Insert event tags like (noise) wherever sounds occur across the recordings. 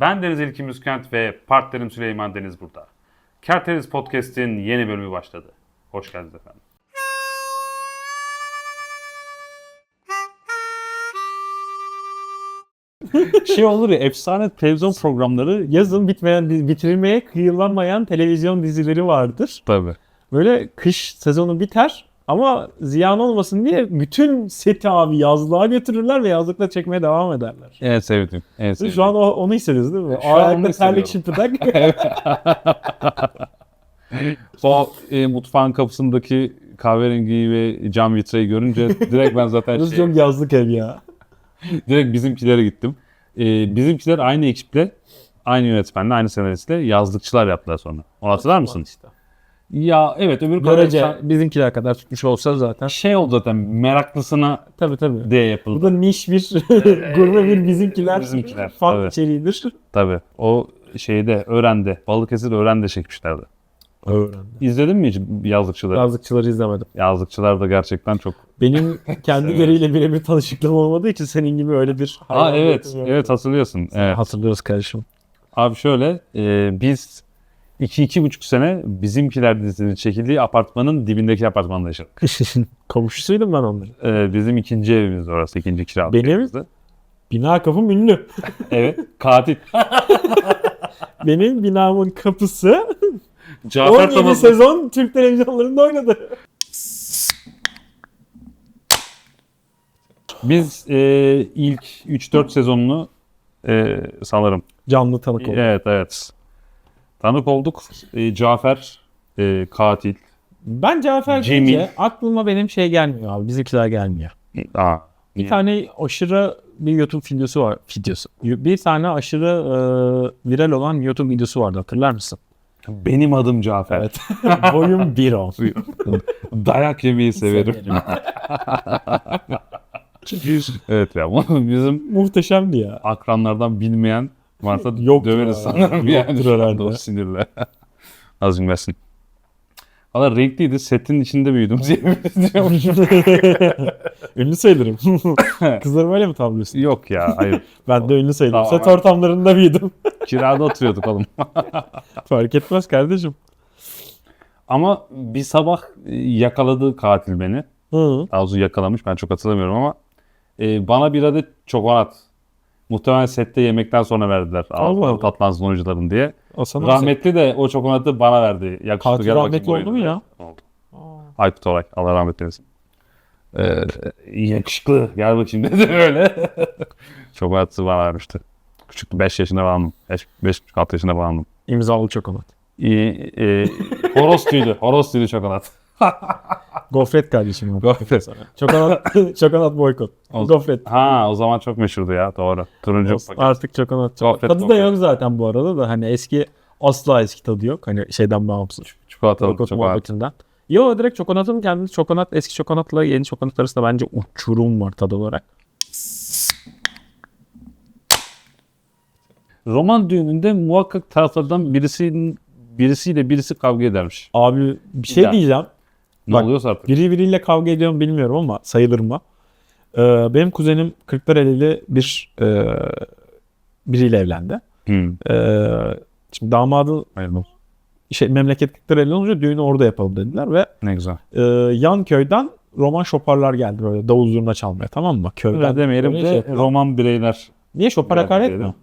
Ben Deniz İlkin Müskent ve partnerim Süleyman Deniz burada. Kerteriz Podcast'in yeni bölümü başladı. Hoş geldiniz efendim. (laughs) şey olur ya efsane televizyon programları yazın bitmeyen bitirilmeye kıyılanmayan televizyon dizileri vardır. Tabii. Böyle kış sezonu biter ama ziyan olmasın diye bütün seti abi yazlığa götürürler ve yazlıkta çekmeye devam ederler. En sevdiğim. En sevdiğim. Şu an o- onu hissediyoruz değil mi? Şu Ayakta terlik şıpıdak. (laughs) (laughs) o e, mutfağın kapısındaki kahverengiyi ve cam vitreyi görünce direkt ben zaten (laughs) şey, çok yazlık ev ya. direkt bizimkilere gittim. E, bizimkiler aynı ekiple, aynı yönetmenle, aynı senaristle yazlıkçılar yaptılar sonra. Onu hatırlar mısın? İşte. Ya evet öbür Görece kadar bizimkiler kadar tutmuş olsa zaten. şey oldu zaten meraklısına Tabii tabii. diye Bu yapıldı. da niş bir (laughs) (laughs) gurme bir bizimkiler, Bizimkiler, fan tabii. içeriğidir. Tabii. O şeyde Ören'de, Balıkesir Ören'de çekmişlerdi. Öğrendim. İzledin mi hiç yazlıkçıları? Yazlıkçıları izlemedim. Yazlıkçılar da gerçekten çok... Benim kendileriyle (laughs) birebir tanışıklığım olmadığı için senin gibi öyle bir... Aa evet, evet hatırlıyorsun. Evet. Hatırlıyoruz kardeşim. Abi şöyle, e, biz iki, iki buçuk sene bizimkiler dizisinin çekildiği apartmanın dibindeki apartmanda yaşadık. Komşusuydum ben onların. E, bizim ikinci evimiz orası, ikinci kiralık Benim? evimizdi. Bina kapım ünlü. (laughs) Evet, katil. (laughs) Benim binamın kapısı Cafer 17 Thomas. sezon Türk televizyonlarında oynadı. Biz e, ilk 3-4 sezonunu e, sanırım Canlı tanık oldu. Evet evet. Tanık olduk. Ee, Cafer e, katil. Ben Cafer Cemil. deyince aklıma benim şey gelmiyor abi. Bizimkiler gelmiyor. Aa, Bir tane aşırı bir YouTube videosu var. Videosu. Bir tane aşırı e, viral olan YouTube videosu vardı hatırlar mısın? benim adım Cafer. Evet. (laughs) Boyum 1.10. (laughs) Dayak yemeyi severim. (laughs) evet ya bu bizim Muhteşemdi ya. akranlardan bilmeyen varsa (laughs) Yoktur döveriz sanırım yani herhalde. o sinirle. (laughs) Az bilmesin. Valla renkliydi. Setin içinde büyüdüm (laughs) ünlü sayılırım. Kızları böyle mi tavlıyorsun? Yok ya hayır. Ben de ünlü sayılırım. Tamam. Set ortamlarında büyüdüm. Kirada oturuyorduk oğlum. Fark etmez kardeşim. Ama bir sabah e, yakaladı katil beni. Hı. Arzu yakalamış ben çok hatırlamıyorum ama e, bana bir adet çokonat muhtemelen sette yemekten sonra verdiler. Allah Allah. Tatlansın oyuncuların diye. O sana Rahmetli de o çokonatı bana verdi. Yakışıklı Katil gel bakayım rahmetli oldu mu ya? Oldu. Aykut Oray. Allah rahmet eylesin. Ee, yakışıklı gel bakayım (laughs) dedi öyle. çokonatı bana vermişti. Küçüktü 5 yaşında falandım. 5-6 yaşında falandım. İmzalı çokonat. E, e, horoz tüylü. Horoz tüylü çokonat. (laughs) Gofret kardeşim. o. Gofret. Çokonat, (laughs) çokonat boykot. O- Gofret. Ha o zaman çok meşhurdu ya doğru. Turuncu paket. Artık çokonat. Gofret, tadı da gofret. yok zaten bu arada da hani eski asla eski tadı yok. Hani şeyden bağımsız. Çikolatalı Boykot çokonat. muhabbetinden. Yo direkt çokonatın kendi çokonat eski çokonatla yeni çokonat arasında bence uçurum var tadı olarak. Roman düğününde muhakkak taraflardan birisinin birisiyle birisi kavga edermiş. Abi bir şey Ya. diyeceğim. Ne Bak, oluyorsa artık. Biri biriyle kavga ediyor mu bilmiyorum ama sayılır mı? Ee, benim kuzenim Kırklareli'li bir e, biriyle evlendi. Hmm. Ee, şimdi damadı Hayırlı şey, memleket Kırklareli olunca düğünü orada yapalım dediler ve Ne güzel. e, yan köyden roman şoparlar geldi böyle davul zurna çalmaya tamam mı? Köyden. Öyle demeyelim de şey roman bireyler. Niye şopar hakaret mi?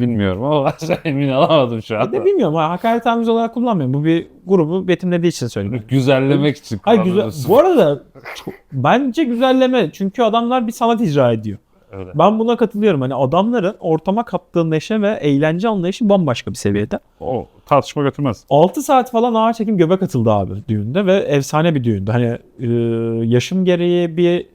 Bilmiyorum ama (laughs) emin alamadım şu Bir an. de bilmiyorum ha, hakaret amacı olarak kullanmıyorum. Bu bir grubu betimlediği için söylüyorum. (laughs) Güzellemek için. Hayır güzel. kullanıyorsun. Bu arada çok- bence güzelleme. Çünkü adamlar bir sanat icra ediyor. Öyle. Ben buna katılıyorum. Hani adamların ortama kattığı neşe ve eğlence anlayışı bambaşka bir seviyede. O tartışma götürmez. 6 saat falan ağır çekim göbek atıldı abi düğünde ve efsane bir düğündü. Hani e, yaşım gereği bir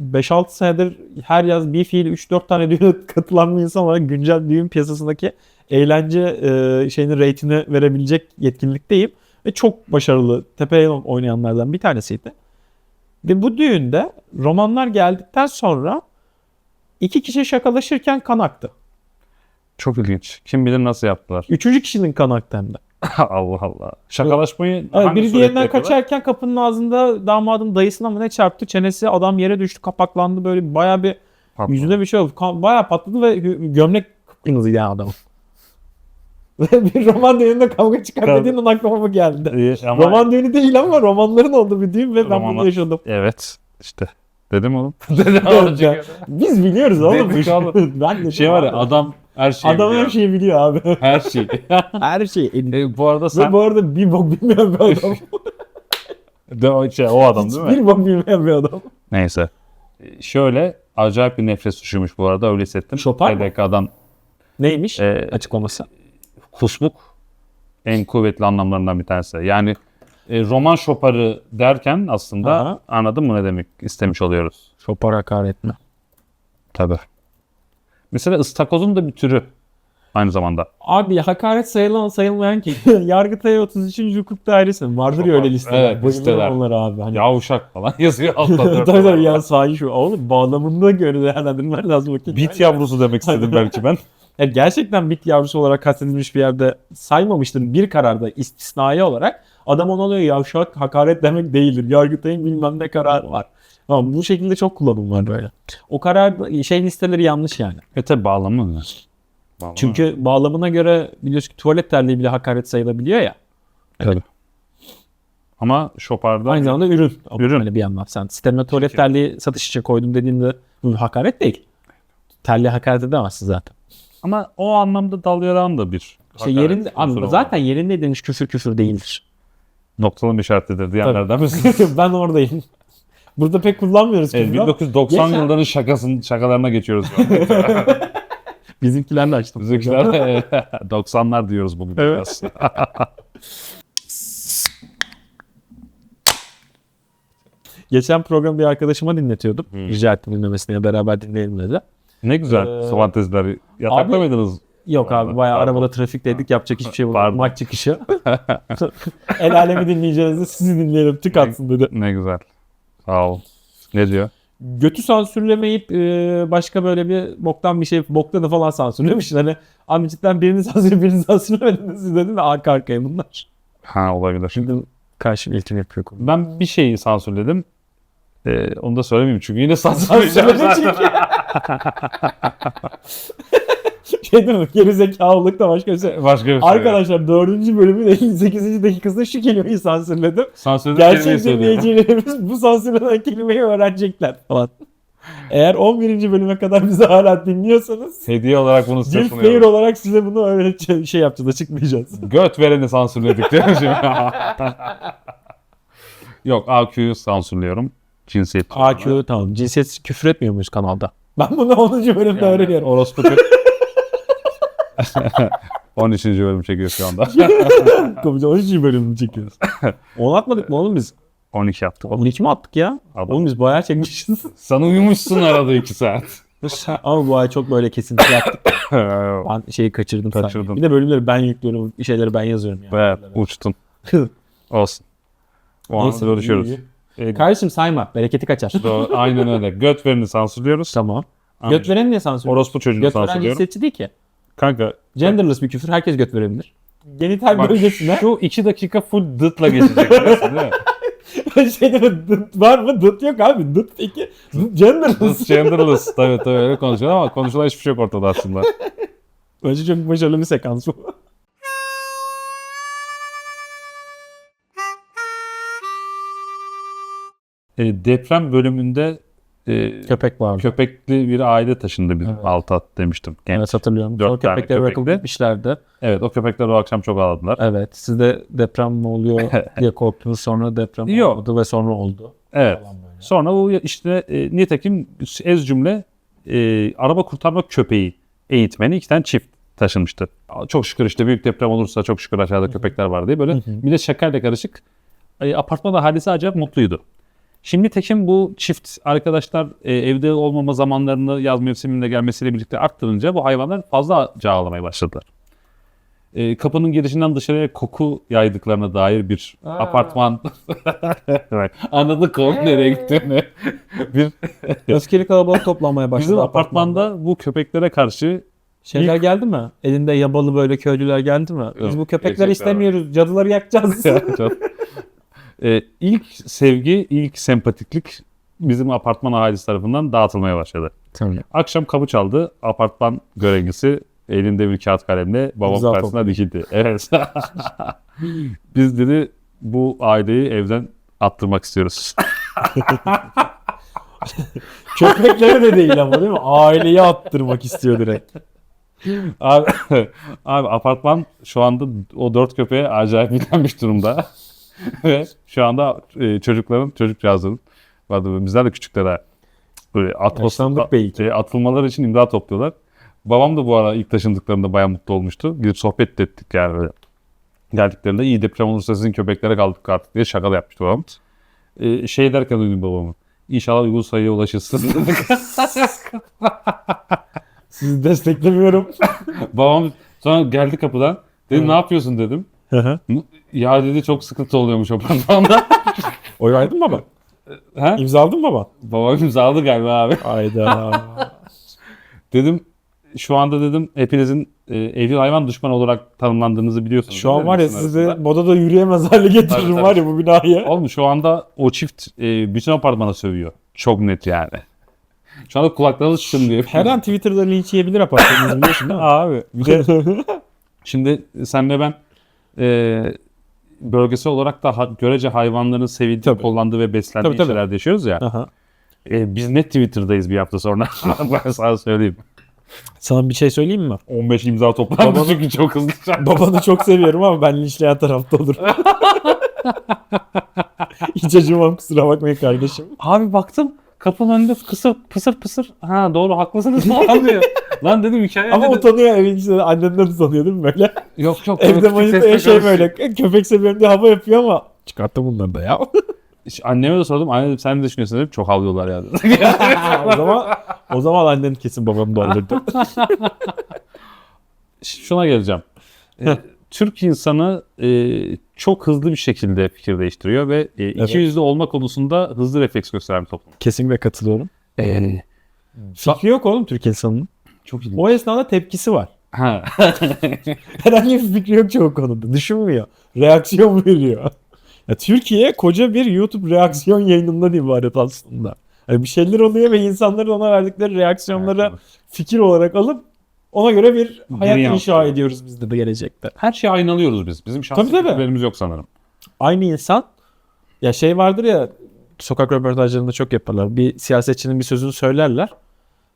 5-6 senedir her yaz bir fiil 3-4 tane düğüne (laughs) katılan bir insan olarak güncel düğün piyasasındaki eğlence e, şeyinin reytini verebilecek yetkinlikteyim. Ve çok başarılı tepeye oynayanlardan bir tanesiydi. Ve bu düğünde romanlar geldikten sonra iki kişi şakalaşırken kan aktı. Çok ilginç. Kim bilir nasıl yaptılar. Üçüncü kişinin kan aktı hem de. (laughs) Allah Allah. Şakalaşmayı hangi biri diğerinden yapıyorlar? kaçarken kapının ağzında damadın dayısına mı ne çarptı. Çenesi adam yere düştü kapaklandı böyle baya bir Patladı. yüzüne bir şey oldu. Kan, bayağı patladı ve gö- gömlek kıpkırmızıydı yani adamın. (laughs) Ve bir roman düğününde kavga çıkar Kavga. dediğin an aklıma bu geldi. Ee, ama- Roman düğünü değil ama romanların olduğu bir düğün ve ben bunu Romanlar- yaşadım. Evet işte. Dedim oğlum. (laughs) Ya, Biz biliyoruz oğlum. Dedik oğlum. ben de şey var ya adam her şeyi Adam biliyor. her şeyi biliyor abi. (laughs) Her şeyi. (laughs) her şeyi. E, bu arada Ve sen bu arada bir bok bilmeyen bir adam. (laughs) de o, şey, o adam değil mi? Bir bok bilmeyen bir adam. Neyse. E, Şöyle acayip bir nefret suçuymuş bu arada öyle hissettim. Chopin mı? TDK'dan Neymiş e, açıklaması? kusmuk en kuvvetli anlamlarından bir tanesi. Yani e, roman şoparı derken aslında Aha. anladın mı ne demek istemiş oluyoruz? Şopar hakaret mi? Tabii. Mesela ıstakozun da bir türü aynı zamanda. Abi hakaret sayılan sayılmayan ki. (laughs) Yargıtay 33. Hukuk Dairesi? Vardır ya öyle listeler. Evet, listeler. onlara abi. Hani Yavuşak falan (laughs) yazıyor (laughs) altta. tabii tabii ya sahi şu. Oğlum bağlamında göre değerlendirmen lazım. Bakayım. Bit yavrusu demek istedim belki ben. Ya gerçekten bit yavrusu olarak kastedilmiş bir yerde saymamıştır bir kararda istisnai olarak adam ona oluyor yavşak hakaret demek değildir. Yargıtay'ın bilmem ne kararı var. Ama bu şekilde çok kullanım var böyle. O karar şey listeleri yanlış yani. E tabi bağlamı mı? Bağlamı. Çünkü bağlamına göre biliyorsun ki tuvalet terliği bile hakaret sayılabiliyor ya. Tabii. Ama şoparda Aynı zamanda ürün. Ürün. Hani bir yandan sen sistemine tuvalet Çünkü- terliği satış için koydum dediğinde bu hakaret değil. Terliğe hakaret edemezsin zaten. ama o anlamda dal yaran da bir. İşte yerinde, abi zaten yerinde edilmiş küfür küfür değildir. noktalama işaretidir diyenlerden misin? (laughs) ben oradayım. Burada pek kullanmıyoruz Evet, küfürü ama 1990 Geçen- yılların şakasın, şakalarına geçiyoruz. bizimkilerle açtım. (laughs) Bizimkiler 90'lar (laughs) diyoruz bugün Evet. biraz. (laughs) Geçen program bir arkadaşıma dinletiyordum. Rica ettim dinlemesini ya beraber dinleyelim dedi. ne güzel Ee, fanteziler. Yatakta abi- mıydınız? Yok abi bayağı Pardon. arabada trafikteydik yapacak hiçbir şey bulamadık. Pardon. Maç çıkışı. El alemi dinleyeceğinizi sizi dinleyelim tık atsın dedi. Ne güzel. Sağ ol. Ne diyor? Götü sansürlemeyip e, başka böyle bir boktan bir şey bokta da falan sansürlemiş. Hani abi cidden birini sansürle birini sansürlemediniz siz dedim ve arka arkaya bunlar. Ha olabilir. Şimdi karşı iltim yapıyor. Ben bir şeyi sansürledim. Ee, onu da söylemeyeyim çünkü yine (laughs) sansürleyeceğim Sansürledi zaten. (laughs) (laughs) Şey değil mi? Geri zekalılık da başka bir şey. Başka bir şey. Arkadaşlar 4. bölümün 58. (laughs) dakikasında şu kelimeyi sansürledim. Sansürledim Gerçek dinleyicilerimiz bu sansürlenen kelimeyi öğrenecekler falan. Eğer 11. bölüme kadar bizi hala dinliyorsanız Hediye olarak bunu size bir fair sunuyorum. olarak size bunu öğreteceğiz, şey yapacağız, açıklayacağız. (laughs) Göt vereni sansürledik diyor şimdi. Yok AQ'yu sansürlüyorum. Cinsiyet. AQ tamam. Cinsiyet küfür etmiyor muyuz kanalda? Ben bunu 10. bölümde Yani öğreniyorum. Orospu. (laughs) 13. bölüm çekiyor şu anda. Komuca 13. bölümünü çekiyoruz. 10 atmadık mı oğlum biz? 12 yaptık. 12 mi attık ya? Adam. Oğlum biz bayağı çekmişiz. (laughs) Sen uyumuşsun arada 2 saat. Ama bu ay çok böyle kesinti yaptık. (laughs) Ben şeyi kaçırdım. Kaçırdın. sanki. Bir de bölümleri ben yüklüyorum. Şeyleri ben yazıyorum yani. Ve uçtun. Olsun. O an görüşüyoruz. Ee. Kardeşim sayma. Bereketi kaçar. doğru, aynen öyle. Göt vereni sansürlüyoruz. tamam. Göt veren niye sansür? Orospu çocuğunu Göt veren sansürlüyorum. cinsiyetçi değil ki. Kanka Genderless bir küfür. Herkes göt verebilir. Genital bak bölgesine şu 2 dakika full dıtla geçecek. biliyorsun değil mi? (laughs) şey değil mi? Dıt var mı? Dıt yok abi. Dıt peki. Dıt genderless. Dıt genderless. Tabii tabii öyle konuşuyor ama konuşulan hiçbir şey yok ortada aslında. Bence çok başarılı bir sekans bu. E, deprem bölümünde e, Köpek vardı. köpekli bir aile taşındı bizim Evet. Altat demiştim. Genç. Evet hatırlıyorum. Dört Sonra tane köpekleri bırakıp köpekli. gitmişlerdi. Evet o köpekler o akşam çok ağladılar. Evet. Siz de deprem mi oluyor (laughs) diye korktunuz. Sonra deprem Yok. oldu ve sonra oldu. Evet. Sonra bu işte e, nitekim ez cümle e, araba kurtarma köpeği eğitmeni iki tane çift taşınmıştı. Çok şükür işte büyük deprem olursa çok şükür aşağıda köpekler var diye böyle de şekerle karışık e, apartman ahalisi acayip mutluydu. Şimdi tekim bu çift arkadaşlar e, evde olmama zamanlarını yaz mevsiminde gelmesiyle birlikte arttırınca bu hayvanlar fazla ağlamaya başladılar. E, kapının girişinden dışarıya koku yaydıklarına dair bir Aa. apartman (laughs) anladık konu nereye gittiğini. (laughs) bir (laughs) Öfkeli kalabalık toplanmaya başladı. Bizim apartmanda bu köpeklere karşı Şeyler geldi mi? Elinde yabalı böyle köylüler geldi mi? Biz bu köpekleri istemiyoruz. Cadıları yakacağız. Ee, ilk sevgi, ilk sempatiklik bizim apartman ahalisi tarafından dağıtılmaya başladı. Tamam. Akşam kapı çaldı. Apartman görevlisi elinde bir kağıt kalemle babam İmza karşısına dikildi. Evet. (laughs) Biz dedi bu aileyi evden attırmak istiyoruz. (laughs) Köpeklere de değil ama değil mi? Aileyi attırmak istiyor direkt. abi, (laughs) abi apartman şu anda o dört köpeğe acayip yüklenmiş durumda. (laughs) Ve şu anda e, çocukların, çocuk cihazının, vardı, bizler de küçüklere böyle Yaşlandık belki. e, atılmaları için imza topluyorlar. Babam da bu ara ilk taşındıklarında bayağı mutlu olmuştu. Gidip sohbet de ettik yani böyle. Geldiklerinde iyi deprem olursa sizin köpeklere kaldık artık diye şaka da yapmıştı babam. E, şey derken duydum babamı. İnşallah uygun sayıya ulaşırsın. (laughs) Sizi desteklemiyorum. (laughs) babam sonra geldi kapıdan. Dedi ne yapıyorsun dedim. Ya dedi çok sıkıntı oluyormuş apartmanda. (laughs) Oy verdin mi baba? (laughs) ha? İmzaladın mı baba? Babam imzaladı galiba abi. (laughs) Ayda. Dedim şu anda dedim hepinizin e, evcil hayvan düşmanı olarak tanımlandığınızı biliyorsunuz. Şu an var ya sizi modada yürüyemez hale getiririm Tabii, tabii. var ya bu binayı. Oğlum şu anda o çift e, bütün apartmana sövüyor. Çok net yani. Şu anda kulaklarınız çınlıyor. Her an Twitter'da linç yiyebilir apartmanınız biliyorsun değil mi? Abi bir de şimdi senle ben e, bölgesel olarak da görece hayvanların sevildiği, Tabii. ve beslendiği Tabii, tabii. yaşıyoruz ya. Aha. E, biz net Twitter'dayız bir hafta sonra. (laughs) ben sana söyleyeyim. Sana bir şey söyleyeyim mi? 15 imza toplandı Babanın- çünkü çok hızlı. (laughs) Babanı çok seviyorum ama ben linçleyen tarafta olur. (laughs) Hiç acımam kusura bakmayın kardeşim. Abi baktım kapının önünde kısır pısır pısır. Ha doğru haklısınız falan (laughs) diyor. Lan dedim hikaye Ama dedi. utanıyor evin içinde annenden utanıyor değil mi böyle? Yok yok. (laughs) Evde manita şey böyle köpek seviyorum diye hava yapıyor ama çıkarttım bunları da ya. (laughs) İşte Anneme de sordum. Anne dedim, sen ne düşünüyorsun dedim. Çok havlıyorlar ya. o zaman o zaman annen kesin babamı doldurdu. Şuna geleceğim. Ee, Türk insanı e, çok hızlı bir şekilde fikir değiştiriyor ve e, iki Evet. yüzlü olma konusunda hızlı refleks gösteren bir toplum. Kesinlikle katılıyorum. Ee, Fikri yok oğlum Türk insanının. çok iyi. O esnada tepkisi var. Ha. (laughs) Herhangi bir fikri yok çoğu konuda. Düşünmüyor. Reaksiyon veriyor. Ya Türkiye koca bir YouTube reaksiyon yayınından ibaret aslında. Yani bir şeyler oluyor ve insanların ona verdikleri reaksiyonları fikir olarak alıp ona göre bir hayat Geri inşa yansıtıyor. ediyoruz biz de, de gelecekte. Her şeyi aynalıyoruz biz. Bizim şahsi Tabii, tabii. fikirlerimiz yok sanırım. Aynı insan ya şey vardır ya sokak röportajlarında çok yaparlar. Bir siyasetçinin bir sözünü söylerler.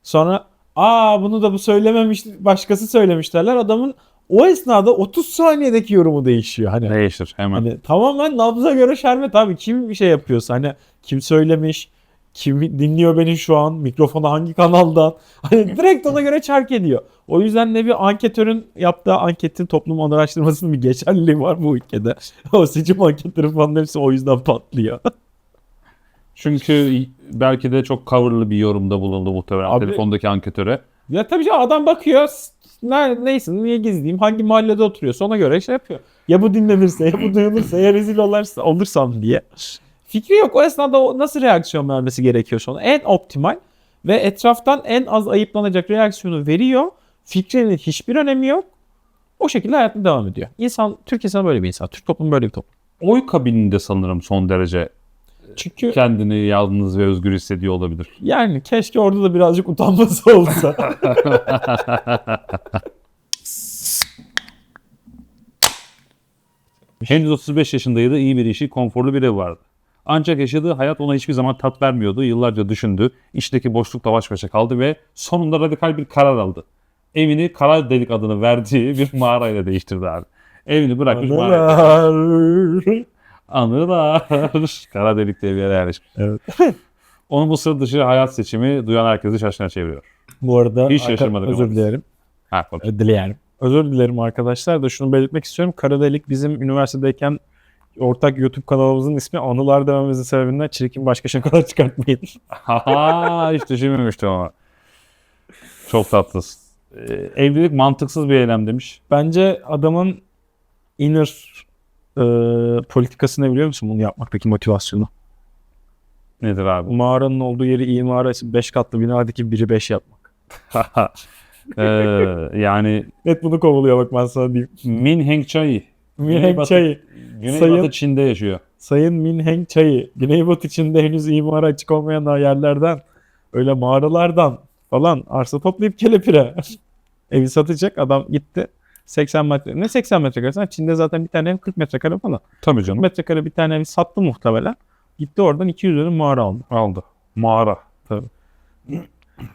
Sonra aa bunu da bu söylememiş başkası söylemiş derler. Adamın o esnada 30 saniyedeki yorumu değişiyor. Hani Değişir hemen. Hani tamamen nabza göre şerbet abi. Kim bir şey yapıyorsa hani kim söylemiş, kim dinliyor beni şu an, mikrofonu hangi kanaldan. (laughs) Hani direkt ona göre çark ediyor. O yüzden de bir anketörün yaptığı anketin toplum araştırmasının bir geçerliliği var bu ülkede. (laughs) o seçim anketleri falan hepsi o yüzden patlıyor. (laughs) Çünkü belki de çok coverlı bir yorumda bulundu muhtemelen Abi- telefondaki anketöre. ya tabii canım adam bakıyor ne, neyse niye gizleyeyim hangi mahallede oturuyorsa ona göre şey yapıyor. Ya bu dinlenirse ya bu duyulursa ya rezil olursa, olursam diye. Fikri yok. O esnada nasıl reaksiyon vermesi gerekiyor sonra? En optimal ve etraftan en az ayıplanacak reaksiyonu veriyor. Fikrinin hiçbir önemi yok. O şekilde hayatına devam ediyor. İnsan, Türk insanı böyle bir insan. Türk toplumu böyle bir toplum. Oy kabininde sanırım son derece Çünkü kendini yalnız ve özgür hissediyor olabilir. yani keşke orada da birazcık utanması olsa. (laughs) Henüz 35 yaşındaydı, iyi bir işi, konforlu bir ev vardı. Ancak yaşadığı hayat ona hiçbir zaman tat vermiyordu. Yıllarca düşündü, içteki boşlukla baş başa kaldı ve sonunda radikal bir karar aldı. Evini Kara Delik adını verdiği bir mağarayla değiştirdi abi. Evini bırakmış mağaraya. Anılar. (laughs) Kara Delik diye bir yere yerleşmiş. Evet. (laughs) Onun bu sıra dışı hayat seçimi duyan herkesi şaşkına çeviriyor. Bu arada Hiç şaşırmadık özür ama. dilerim. Ha. Dilerim. Özür dilerim arkadaşlar da şunu belirtmek istiyorum. Kara Delik bizim üniversitedeyken ortak YouTube kanalımızın ismi Anılar dememizin sebebinden çirkin başka şakalar (laughs) çıkartmayın. Haha hiç düşünmemiştim ama. Çok tatlısın. Ee, evlilik mantıksız bir eylem demiş. Bence adamın inner e, politikası ne biliyor musun bunu yapmaktaki motivasyonu? Nedir abi? Mağaranın olduğu yeri imara 5 katlı binadaki biri 5 yapmak. (laughs) Ee, yani Net bunu kovalıyor bak ben sana diyeyim. Min Heng Chai. Minheng Güneybatı- Çayı. Güneybatı Sayın- Çin'de yaşıyor. Sayın Minheng Çayı. Güneybatı içinde henüz imara açık olmayan yerlerden öyle mağaralardan falan arsa toplayıp kelepire. (laughs) Evi satacak adam gitti. 80 metre. Ne 80 metrekare? Sen Çin'de zaten bir tane ev 40 metrekare falan. Tabii 40 canım. metrekare bir tane evi sattı muhtemelen. Gitti oradan 200 dönüm mağara aldı. Aldı. Mağara. En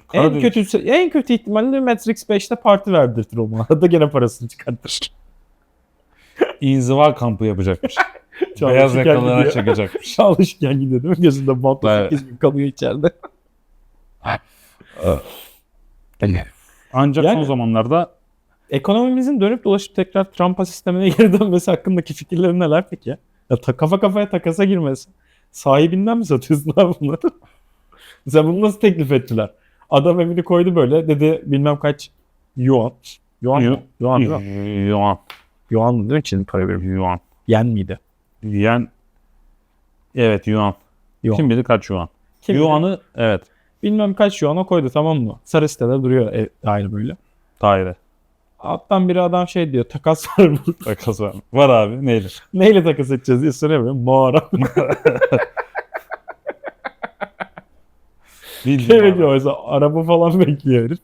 Karadeniz. kötü en kötü ihtimalle Matrix 5'te parti verdirtir o mağarada gene parasını çıkartır. İnziva kampı yapacakmış. (laughs) Çalışırken Beyaz yakalara gidiyor. çekecekmiş. (laughs) Çalışırken gidiyor değil mi? Gözünde bantla Evet. 8 gün kalıyor içeride. Ancak Yani- son zamanlarda Ekonomimizin dönüp dolaşıp tekrar Trump'a sistemine (laughs) geri dönmesi hakkındaki fikirlerin neler peki? Ya ta- kafa kafaya takasa girmesi. Sahibinden mi satıyorsun abi bunları? Mesela bunu nasıl teklif ettiler? Adam evini koydu böyle dedi bilmem kaç yuan. Yuan mı? Yuan mi? Yuan. Yuan mı değil mi Çin para birimi? Yuan. Yen miydi? Yen. Evet yuan. Yuan. Kim bilir kaç yuan. Kim bilir? Yuan'ı evet. Bilmem kaç yuana koydu tamam mı? Sarı sitede duruyor ev, daire böyle. Daire. Alttan biri adam şey diyor takas var mı? (laughs) Takas var. Var abi nedir? Neyle takas edeceğiz diye soruyor böyle. Mağara. (laughs) Bildiğin var. bekliyor mesela araba falan bekliyor herif.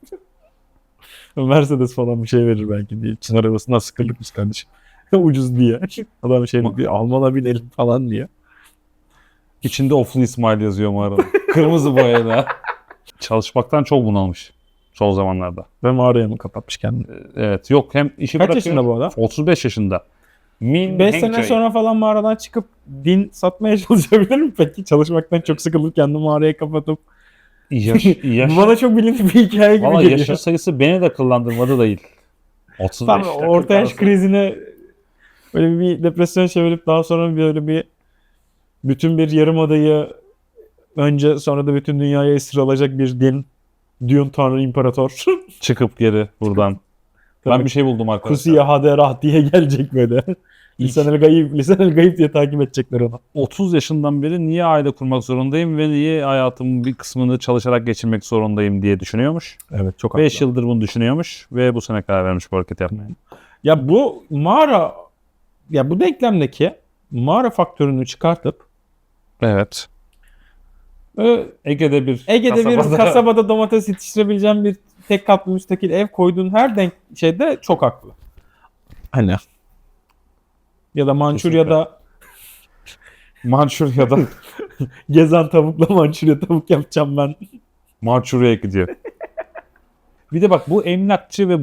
(laughs) Mercedes falan bir şey verir belki diye. Çin arabasından sıkıldıkmış kardeşim. (laughs) Ucuz diye. (laughs) Adam şey diyor almana binelim falan diye. İçinde Oflu İsmail yazıyor mağarada. Kırmızı boyayla. Çalışmaktan çok bunalmış. Son zamanlarda. Ve mağaraya mı kapatmış kendini? Evet yok hem işi Kaç bırakıyor. yaşında bu adam? 35 yaşında. Min 5 sene Hengçay. sonra falan mağaradan çıkıp din satmaya çalışabilir mi peki? Çalışmaktan çok sıkılıp kendini mağaraya kapatıp. Yaş, (laughs) yaş, Bu bana çok bilindik bir hikaye gibi Valla geliyor. yaşı sayısı beni de kıllandırmadı değil. 35 Tam dakika orta yaş arası. krizine böyle bir depresyon çevirip daha sonra böyle bir bütün bir yarım adayı önce sonra da bütün dünyaya esir alacak bir din Dune Tanrı İmparator. Çıkıp geri buradan. ben Tabii. bir şey buldum arkadaşlar. Kusiye Haderah diye gelecek böyle. Lisan el gayip, lisan el gayip diye takip edecekler onu. 30 yaşından beri niye aile kurmak zorundayım ve niye hayatımın bir kısmını çalışarak geçirmek zorundayım diye düşünüyormuş. Evet çok 5 yıldır bunu düşünüyormuş ve bu sene karar vermiş bu hareketi yapmaya. Ya bu mağara ya bu denklemdeki mağara faktörünü çıkartıp Evet. e, Ege'de bir Ege'de bir kasabada- kasabada domates yetiştirebileceğin bir tek katlı müstakil ev koyduğun her denk şeyde çok haklı. Hani ya da Mançurya'da (laughs) Mançurya'da (laughs) gezen tavukla Mançurya tavuk yapacağım ben. Mançurya'ya gidiyor. bir de bak bu emlakçı ve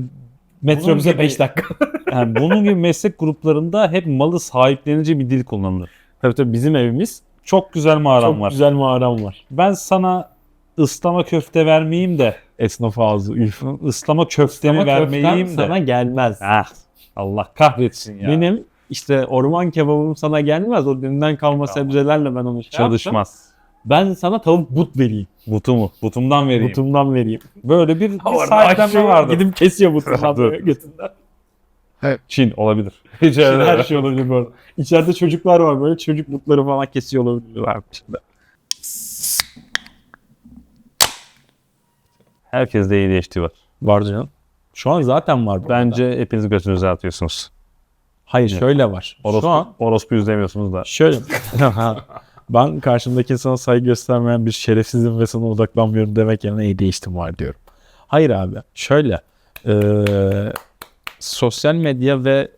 Metrobüse gibi- 5 dakika. (laughs) yani bunun gibi meslek gruplarında hep malı sahiplenici bir dil kullanılır. tabii tabii bizim evimiz Çok güzel mağaram çok var. güzel mağaram var. Ben sana ıslama köfte vermeyeyim de Esnaf ağzı. Üf. ıslama köftemi vermeyeyim de. sana gelmez. Ah, Allah kahretsin ya. Benim işte orman kebabım sana gelmez. O dünden kalma sebzelerle ben onu şey yaptım. çalışmaz. Ben sana tavuk but vereyim. Butumu. Butumdan vereyim. Butumdan vereyim. Böyle bir, bir Orada sahiplenme aşçı vardı. Gidip kesiyor böyle götünden. Çin olabilir. (laughs) Hiç öyle her şey olabilir bu arada. İçeride çocuklar var böyle çocuk butları falan kesiyor olabilirler içinde. Herkes de ADHD var. Var canım. Şu an zaten var. Bence hepiniz götünüze atıyorsunuz. Hayır şöyle var. Orospu, Şu an orospu izlemiyorsunuz da. şöyle. (laughs) ben karşımdaki insana saygı göstermeyen bir şerefsizim ve sana odaklanmıyorum demek yerine iyi değiştim var diyorum. Hayır abi. Şöyle. eee, sosyal medya ve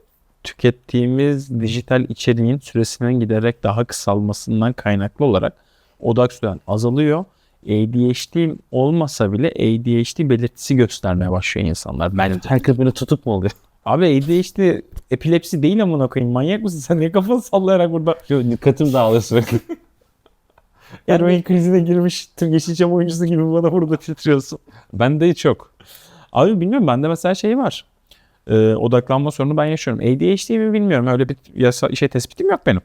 tükettiğimiz dijital içeriğin süresinin giderek daha kısalmasından kaynaklı olarak odak süren azalıyor. ADHD olmasa bile ADHD belirtisi göstermeye başlıyor insanlar bence. Herkes beni tutup mu oluyor? Abi ADHD epilepsi değil amına koyayım. Manyak mısın sen? Niye kafanı sallayarak burada Dikkatim dağılıyor sürekli. (laughs) eroin krizine girmiş tüm Yeşilçam oyuncusu gibi bana burada titriyorsun. Bende hiç yok. Abi bilmiyorum bende mesela şey var. Ee, odaklanma sorunu ben yaşıyorum. ADHD mi bilmiyorum. Öyle bir yasa, şey tespitim yok benim.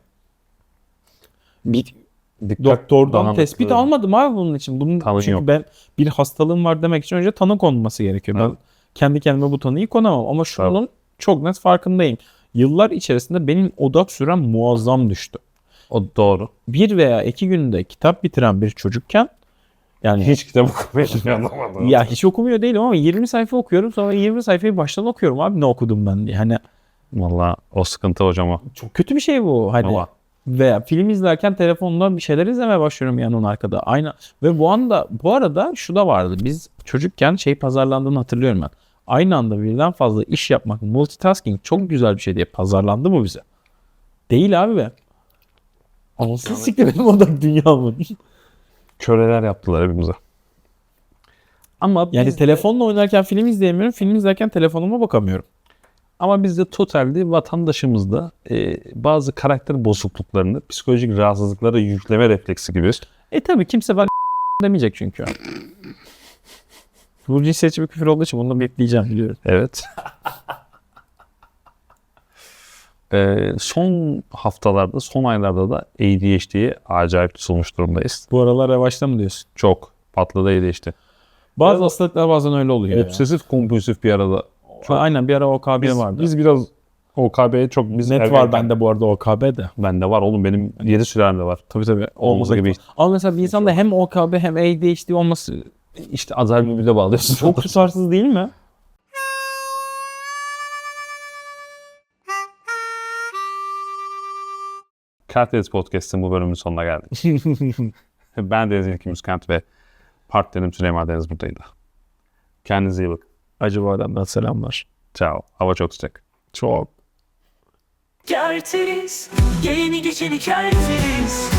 Bir doktordan tespit almadım abi bunun için. Bunun Tanı çünkü yok. ben bir hastalığım var demek için önce tanı konması gerekiyor. Evet. Ben kendi kendime bu tanıyı konamam ama şunun çok net farkındayım. Yıllar içerisinde benim odak sürem muazzam düştü. O doğru. Bir veya iki günde kitap bitiren bir çocukken yani Hiç kitap okumayacağım. (laughs) ya hiç okumuyor değilim ama 20 sayfa okuyorum sonra 20 sayfayı baştan okuyorum abi ne okudum ben diye. Hani Valla o sıkıntı hocam o. çok kötü bir şey bu. Hani Ama veya film izlerken telefondan bir şeyler izlemeye başlıyorum yanın arkada. Aynı ve bu anda bu arada şu da vardı. Biz çocukken şey pazarlandığını hatırlıyorum ben. Aynı anda birden fazla iş yapmak, multitasking çok güzel bir şey diye pazarlandı mı bize? Değil abi be. Anasını siktir benim odak dünyamın. Köleler yaptılar hepimize. Ama Yani biz, telefonla oynarken film izleyemiyorum. Film izlerken telefonuma bakamıyorum. ama bizde totalde vatandaşımızda e, bazı karakter bozukluklarını, psikolojik rahatsızlıkları yükleme refleksi gibi. E tabi kimse ben (laughs) demeyecek çünkü. Bu cinsiyetçi bir küfür olduğu için bunu bekleyeceğim biliyorum. Evet. (laughs) E, son haftalarda, son aylarda da ADHD'ye acayip tutulmuş durumdayız. Bu aralar yavaşta mı diyorsun? Çok patladı ADHD. Bazı hastalıklar bazen öyle oluyor. ya. Obsesif kompulsif bir arada. Çok- Aynen bir ara OKB Biz, vardı. biz biraz OKB'ye çok biz Net var bende bu arada OKB de. Bende var oğlum benim 7 sülalemde var. Tabii tabii. Olmasa gibi. Ama mesela bir insanda hem OKB hem ADHD olması İşte Azer Bülbül'e bağlıyorsun. çok tutarsız değil mi? Kentdeniz Podcast'ın bu bölümünün sonuna geldik. (laughs) ben Deniz İlkim Müskent ve partnerim Süleyman Deniz buradaydı. Kendinize iyi bakın. Acaba adamdan selamlar. Ciao. Hava çok sıcak. Çok. Kerteriz, yeni geçeni kerteriz